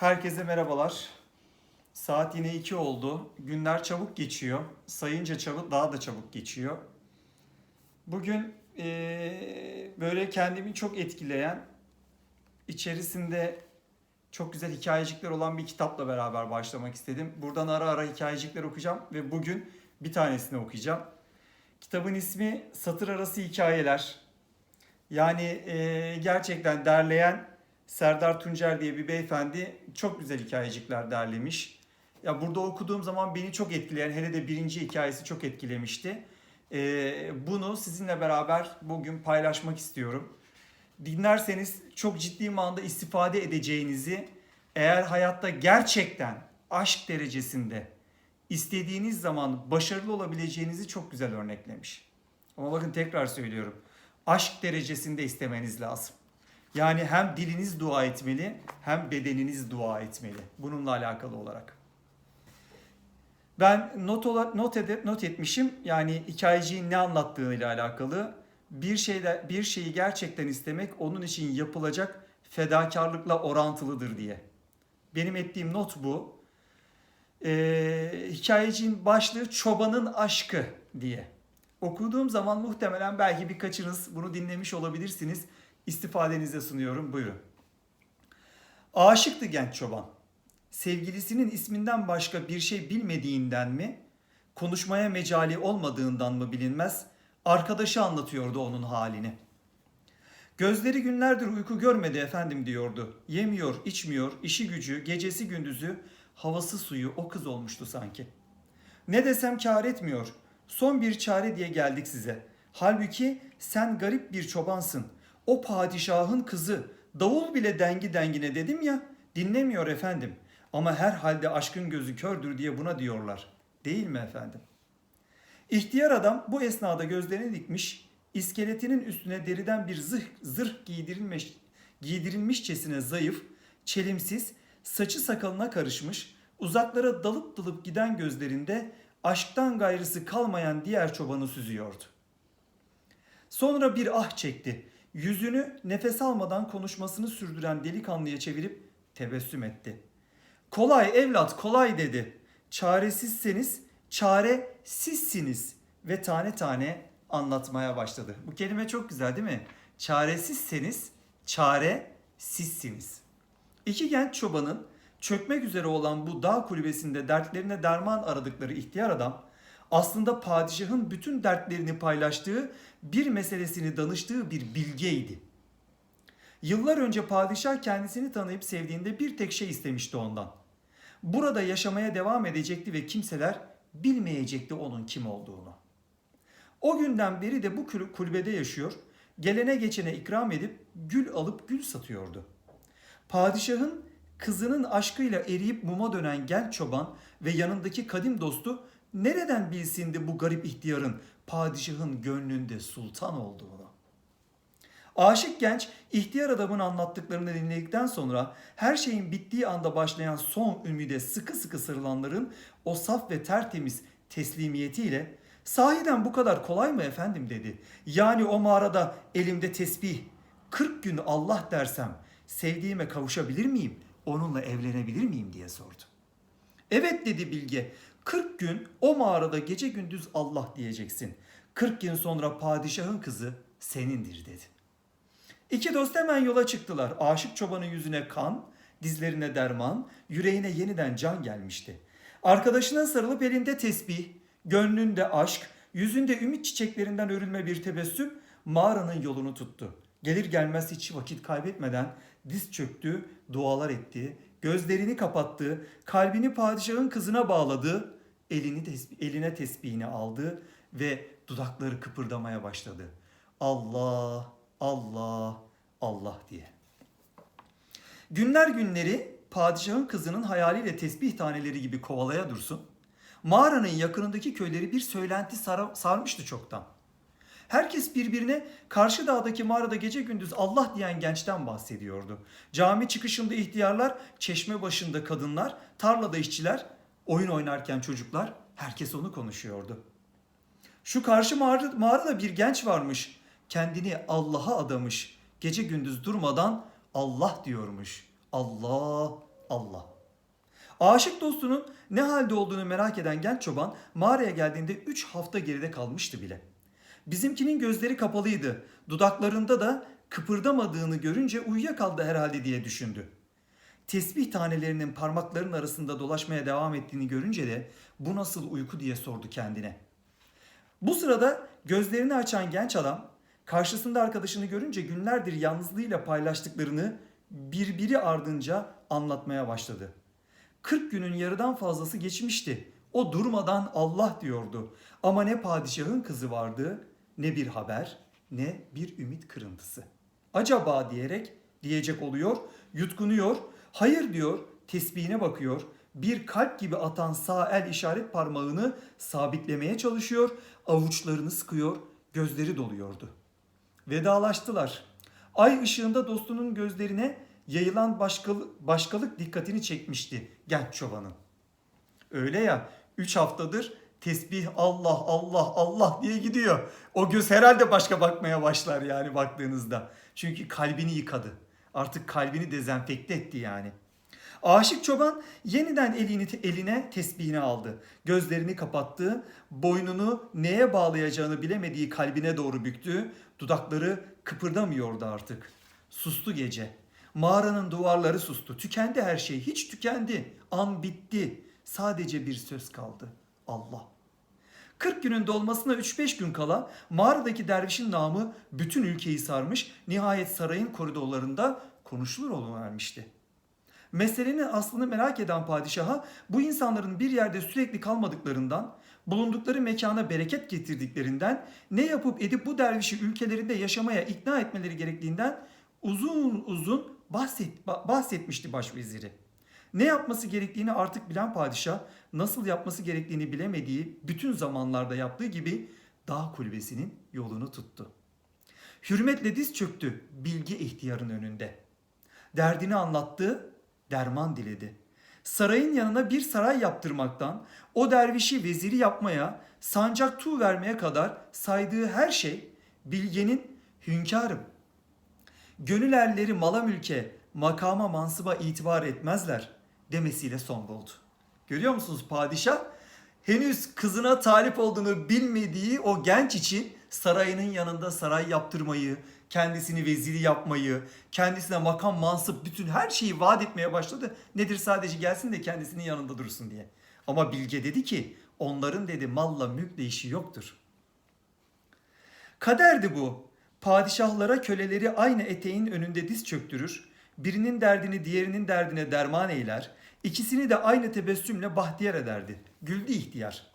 Herkese merhabalar. Saat yine 2 oldu. Günler çabuk geçiyor. Sayınca çabuk daha da çabuk geçiyor. Bugün eee, böyle kendimi çok etkileyen, içerisinde çok güzel hikayecikler olan bir kitapla beraber başlamak istedim. Buradan ara ara hikayecikler okuyacağım ve bugün bir tanesini okuyacağım. Kitabın ismi Satır Arası Hikayeler. Yani eee, gerçekten derleyen Serdar Tuncer diye bir beyefendi çok güzel hikayecikler derlemiş. Ya burada okuduğum zaman beni çok etkileyen, hele de birinci hikayesi çok etkilemişti. Ee, bunu sizinle beraber bugün paylaşmak istiyorum. Dinlerseniz çok ciddi manada istifade edeceğinizi, eğer hayatta gerçekten aşk derecesinde istediğiniz zaman başarılı olabileceğinizi çok güzel örneklemiş. Ama bakın tekrar söylüyorum. Aşk derecesinde istemeniz lazım. Yani hem diliniz dua etmeli hem bedeniniz dua etmeli. Bununla alakalı olarak. Ben not ola- not, ede- not etmişim. Yani hikayeciğin ne anlattığıyla alakalı. Bir şeyde bir şeyi gerçekten istemek onun için yapılacak fedakarlıkla orantılıdır diye. Benim ettiğim not bu. Ee, hikayeciğin başlığı çobanın aşkı diye. Okuduğum zaman muhtemelen belki birkaçınız bunu dinlemiş olabilirsiniz. İstifadenize sunuyorum. Buyurun. Aşıktı genç çoban. Sevgilisinin isminden başka bir şey bilmediğinden mi, konuşmaya mecali olmadığından mı bilinmez, arkadaşı anlatıyordu onun halini. Gözleri günlerdir uyku görmedi efendim diyordu. Yemiyor, içmiyor, işi gücü, gecesi gündüzü, havası suyu o kız olmuştu sanki. Ne desem kâr etmiyor. Son bir çare diye geldik size. Halbuki sen garip bir çobansın. O padişahın kızı. Davul bile dengi dengine dedim ya. Dinlemiyor efendim. Ama her halde aşkın gözü kördür diye buna diyorlar. Değil mi efendim? İhtiyar adam bu esnada gözlerini dikmiş, iskeletinin üstüne deriden bir zırh, zırh giydirilmiş, giydirilmişçesine zayıf, çelimsiz, saçı sakalına karışmış, uzaklara dalıp dalıp giden gözlerinde aşktan gayrısı kalmayan diğer çobanı süzüyordu. Sonra bir ah çekti. Yüzünü nefes almadan konuşmasını sürdüren delikanlıya çevirip tebessüm etti. Kolay evlat kolay dedi. Çaresizseniz çare sizsiniz ve tane tane anlatmaya başladı. Bu kelime çok güzel değil mi? Çaresizseniz çare sizsiniz. İki genç çobanın çökmek üzere olan bu dağ kulübesinde dertlerine derman aradıkları ihtiyar adam aslında padişahın bütün dertlerini paylaştığı bir meselesini danıştığı bir bilgeydi. Yıllar önce padişah kendisini tanıyıp sevdiğinde bir tek şey istemişti ondan. Burada yaşamaya devam edecekti ve kimseler bilmeyecekti onun kim olduğunu. O günden beri de bu kul- kulübede yaşıyor, gelene geçene ikram edip gül alıp gül satıyordu. Padişahın kızının aşkıyla eriyip muma dönen genç çoban ve yanındaki kadim dostu nereden bilsindi bu garip ihtiyarın padişahın gönlünde sultan olduğunu? Aşık genç ihtiyar adamın anlattıklarını dinledikten sonra her şeyin bittiği anda başlayan son ümide sıkı sıkı sarılanların o saf ve tertemiz teslimiyetiyle sahiden bu kadar kolay mı efendim dedi. Yani o mağarada elimde tesbih 40 gün Allah dersem sevdiğime kavuşabilir miyim? Onunla evlenebilir miyim diye sordu. Evet dedi Bilge. 40 gün o mağarada gece gündüz Allah diyeceksin. 40 gün sonra padişahın kızı senindir dedi. İki dost hemen yola çıktılar. Aşık çobanın yüzüne kan, dizlerine derman, yüreğine yeniden can gelmişti. Arkadaşına sarılıp elinde tesbih, gönlünde aşk, yüzünde ümit çiçeklerinden örülme bir tebessüm mağaranın yolunu tuttu. Gelir gelmez hiç vakit kaybetmeden diz çöktü, dualar etti, gözlerini kapattı, kalbini padişahın kızına bağladı, elini tesbih, eline tesbihini aldı ve dudakları kıpırdamaya başladı. Allah, Allah, Allah diye. Günler günleri padişahın kızının hayaliyle tesbih taneleri gibi kovalaya dursun. Mağaranın yakınındaki köyleri bir söylenti sar- sarmıştı çoktan. Herkes birbirine karşı dağdaki mağarada gece gündüz Allah diyen gençten bahsediyordu. Cami çıkışında ihtiyarlar, çeşme başında kadınlar, tarlada işçiler, oyun oynarken çocuklar herkes onu konuşuyordu. Şu karşı mağara, mağarada bir genç varmış. Kendini Allah'a adamış. Gece gündüz durmadan Allah diyormuş. Allah, Allah. Aşık dostunun ne halde olduğunu merak eden genç çoban mağaraya geldiğinde 3 hafta geride kalmıştı bile. Bizimkinin gözleri kapalıydı. Dudaklarında da kıpırdamadığını görünce uyuyakaldı herhalde diye düşündü. Tesbih tanelerinin parmaklarının arasında dolaşmaya devam ettiğini görünce de bu nasıl uyku diye sordu kendine. Bu sırada gözlerini açan genç adam karşısında arkadaşını görünce günlerdir yalnızlığıyla paylaştıklarını birbiri ardınca anlatmaya başladı. 40 günün yarıdan fazlası geçmişti. O durmadan Allah diyordu. Ama ne padişahın kızı vardı, ne bir haber, ne bir ümit kırıntısı. Acaba diyerek diyecek oluyor, yutkunuyor, hayır diyor, tesbihine bakıyor, bir kalp gibi atan sağ el işaret parmağını sabitlemeye çalışıyor, avuçlarını sıkıyor, gözleri doluyordu. Vedalaştılar. Ay ışığında dostunun gözlerine yayılan başkalık, başkalık dikkatini çekmişti genç çobanın. Öyle ya 3 haftadır tesbih Allah Allah Allah diye gidiyor. O göz herhalde başka bakmaya başlar yani baktığınızda. Çünkü kalbini yıkadı. Artık kalbini dezenfekte etti yani. Aşık çoban yeniden elini eline tesbihini aldı. Gözlerini kapattı. Boynunu neye bağlayacağını bilemediği kalbine doğru büktü. Dudakları kıpırdamıyordu artık. Sustu gece. Mağaranın duvarları sustu. Tükendi her şey. Hiç tükendi. An bitti. Sadece bir söz kaldı. Allah. 40 günün dolmasına 3-5 gün kala mağaradaki dervişin namı bütün ülkeyi sarmış. Nihayet sarayın koridorlarında konuşulur oluvermişti. Meselenin aslını merak eden padişaha bu insanların bir yerde sürekli kalmadıklarından, bulundukları mekana bereket getirdiklerinden, ne yapıp edip bu dervişi ülkelerinde yaşamaya ikna etmeleri gerektiğinden uzun uzun bahset, bahsetmişti başveziri. Ne yapması gerektiğini artık bilen padişah, nasıl yapması gerektiğini bilemediği bütün zamanlarda yaptığı gibi dağ kulübesinin yolunu tuttu. Hürmetle diz çöktü bilgi ihtiyarın önünde. Derdini anlattı, derman diledi. Sarayın yanına bir saray yaptırmaktan, o dervişi veziri yapmaya, sancak tuğ vermeye kadar saydığı her şey bilgenin hünkârım. Gönül erleri mala mülke, makama mansıba itibar etmezler demesiyle son buldu. Görüyor musunuz padişah? Henüz kızına talip olduğunu bilmediği o genç için sarayının yanında saray yaptırmayı, kendisini veziri yapmayı, kendisine makam mansıp bütün her şeyi vaat etmeye başladı. Nedir sadece gelsin de kendisinin yanında dursun diye. Ama Bilge dedi ki onların dedi malla mülkle işi yoktur. Kaderdi bu. Padişahlara köleleri aynı eteğin önünde diz çöktürür. Birinin derdini diğerinin derdine derman eyler. İkisini de aynı tebessümle bahtiyar ederdi. Güldü ihtiyar.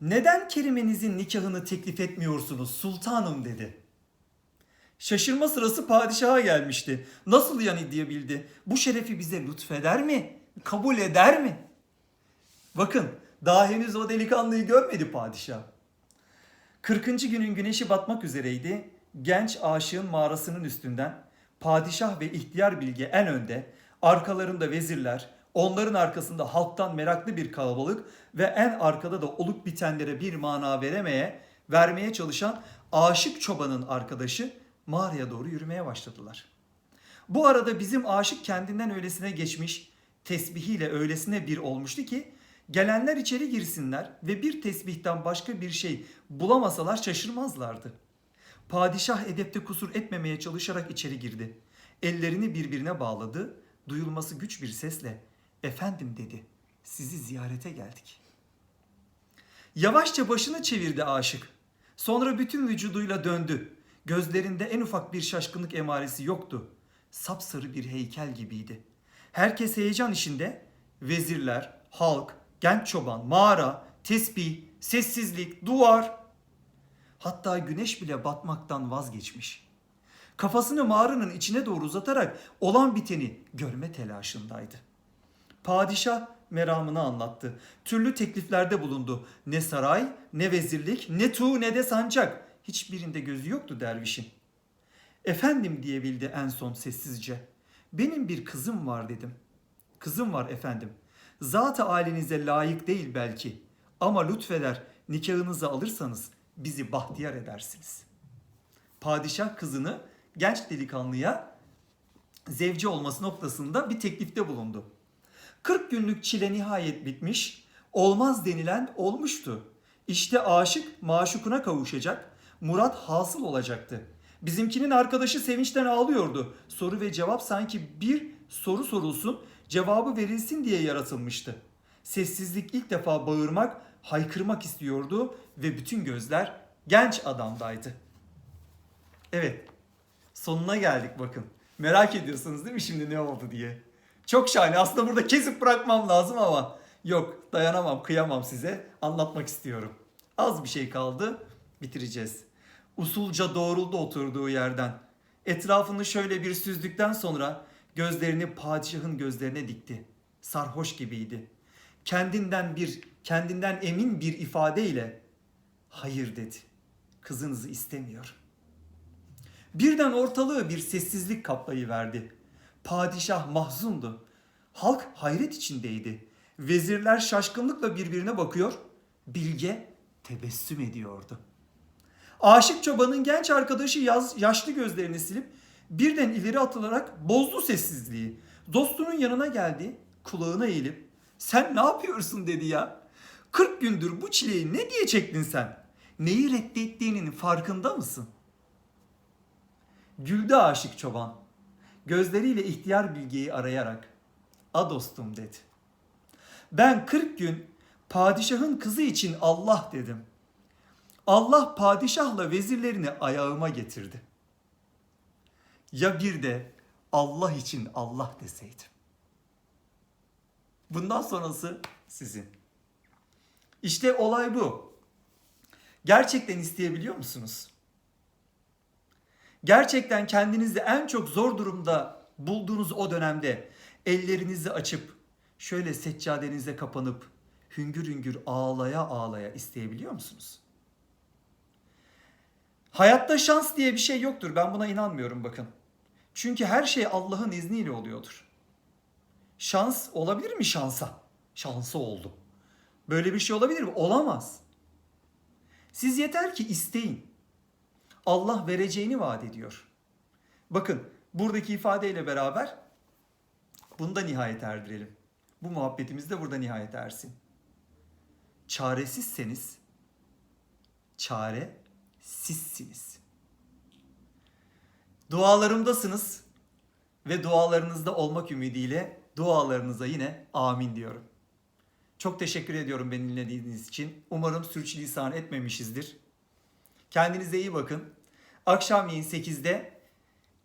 Neden Kerimenizin nikahını teklif etmiyorsunuz sultanım dedi. Şaşırma sırası padişaha gelmişti. Nasıl yani diyebildi. Bu şerefi bize lütfeder mi? Kabul eder mi? Bakın daha henüz o delikanlıyı görmedi padişah. 40. günün güneşi batmak üzereydi. Genç aşığın mağarasının üstünden padişah ve ihtiyar bilge en önde, arkalarında vezirler, onların arkasında halktan meraklı bir kalabalık ve en arkada da olup bitenlere bir mana veremeye, vermeye çalışan aşık çobanın arkadaşı mağaraya doğru yürümeye başladılar. Bu arada bizim aşık kendinden öylesine geçmiş, tesbihiyle öylesine bir olmuştu ki gelenler içeri girsinler ve bir tesbihten başka bir şey bulamasalar şaşırmazlardı. Padişah edepte kusur etmemeye çalışarak içeri girdi. Ellerini birbirine bağladı, duyulması güç bir sesle "Efendim" dedi. "Sizi ziyarete geldik." Yavaşça başını çevirdi aşık. Sonra bütün vücuduyla döndü. Gözlerinde en ufak bir şaşkınlık emaresi yoktu. Sapsarı bir heykel gibiydi. Herkes heyecan içinde. Vezirler, halk, genç çoban, mağara, tesbih, sessizlik, duvar. Hatta güneş bile batmaktan vazgeçmiş. Kafasını mağaranın içine doğru uzatarak olan biteni görme telaşındaydı. Padişah meramını anlattı. Türlü tekliflerde bulundu. Ne saray, ne vezirlik, ne tuğ ne de sancak. Hiçbirinde gözü yoktu dervişin. Efendim diyebildi en son sessizce. Benim bir kızım var dedim. Kızım var efendim. Zat-ı halinize layık değil belki. Ama lütfeder nikahınızı alırsanız bizi bahtiyar edersiniz. Padişah kızını genç delikanlıya zevci olması noktasında bir teklifte bulundu. 40 günlük çile nihayet bitmiş, olmaz denilen olmuştu. İşte aşık maşukuna kavuşacak, murat hasıl olacaktı. Bizimkinin arkadaşı sevinçten ağlıyordu. Soru ve cevap sanki bir soru sorulsun, cevabı verilsin diye yaratılmıştı. Sessizlik ilk defa bağırmak, haykırmak istiyordu ve bütün gözler genç adamdaydı. Evet, sonuna geldik bakın. Merak ediyorsunuz değil mi şimdi ne oldu diye. Çok şahane. Aslında burada kesip bırakmam lazım ama yok dayanamam, kıyamam size. Anlatmak istiyorum. Az bir şey kaldı. Bitireceğiz. Usulca doğruldu oturduğu yerden. Etrafını şöyle bir süzdükten sonra gözlerini padişahın gözlerine dikti. Sarhoş gibiydi. Kendinden bir, kendinden emin bir ifadeyle hayır dedi. Kızınızı istemiyorum. Birden ortalığı bir sessizlik kaplayıverdi. Padişah mahzundu. Halk hayret içindeydi. Vezirler şaşkınlıkla birbirine bakıyor. Bilge tebessüm ediyordu. Aşık çobanın genç arkadaşı yaz, yaşlı gözlerini silip birden ileri atılarak bozdu sessizliği. Dostunun yanına geldi, kulağına eğilip sen ne yapıyorsun dedi ya. 40 gündür bu çileyi ne diye çektin sen? Neyi reddettiğinin farkında mısın? Güldü aşık çoban. Gözleriyle ihtiyar bilgeyi arayarak. A dostum dedi. Ben 40 gün padişahın kızı için Allah dedim. Allah padişahla vezirlerini ayağıma getirdi. Ya bir de Allah için Allah deseydim. Bundan sonrası sizin. İşte olay bu. Gerçekten isteyebiliyor musunuz? Gerçekten kendinizi en çok zor durumda bulduğunuz o dönemde ellerinizi açıp şöyle seccadenize kapanıp hüngür hüngür ağlaya ağlaya isteyebiliyor musunuz? Hayatta şans diye bir şey yoktur. Ben buna inanmıyorum bakın. Çünkü her şey Allah'ın izniyle oluyordur. Şans olabilir mi şansa? Şansı oldu. Böyle bir şey olabilir mi? Olamaz. Siz yeter ki isteyin. Allah vereceğini vaat ediyor. Bakın buradaki ifadeyle beraber bunu da nihayet erdirelim. Bu muhabbetimiz de burada nihayet ersin. Çaresizseniz çare sizsiniz. Dualarımdasınız ve dualarınızda olmak ümidiyle dualarınıza yine amin diyorum. Çok teşekkür ediyorum beni dinlediğiniz için. Umarım sürçülisan etmemişizdir. Kendinize iyi bakın. Akşamleyin 8'de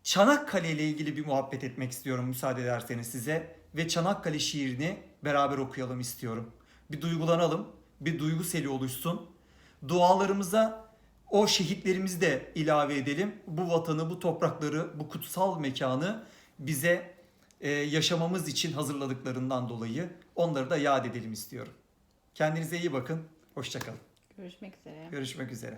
Çanakkale ile ilgili bir muhabbet etmek istiyorum müsaade ederseniz size. Ve Çanakkale şiirini beraber okuyalım istiyorum. Bir duygulanalım, bir duygu seli oluşsun. Dualarımıza o şehitlerimizi de ilave edelim. Bu vatanı, bu toprakları, bu kutsal mekanı bize e, yaşamamız için hazırladıklarından dolayı onları da yad edelim istiyorum. Kendinize iyi bakın. Hoşçakalın. Görüşmek üzere. Görüşmek üzere.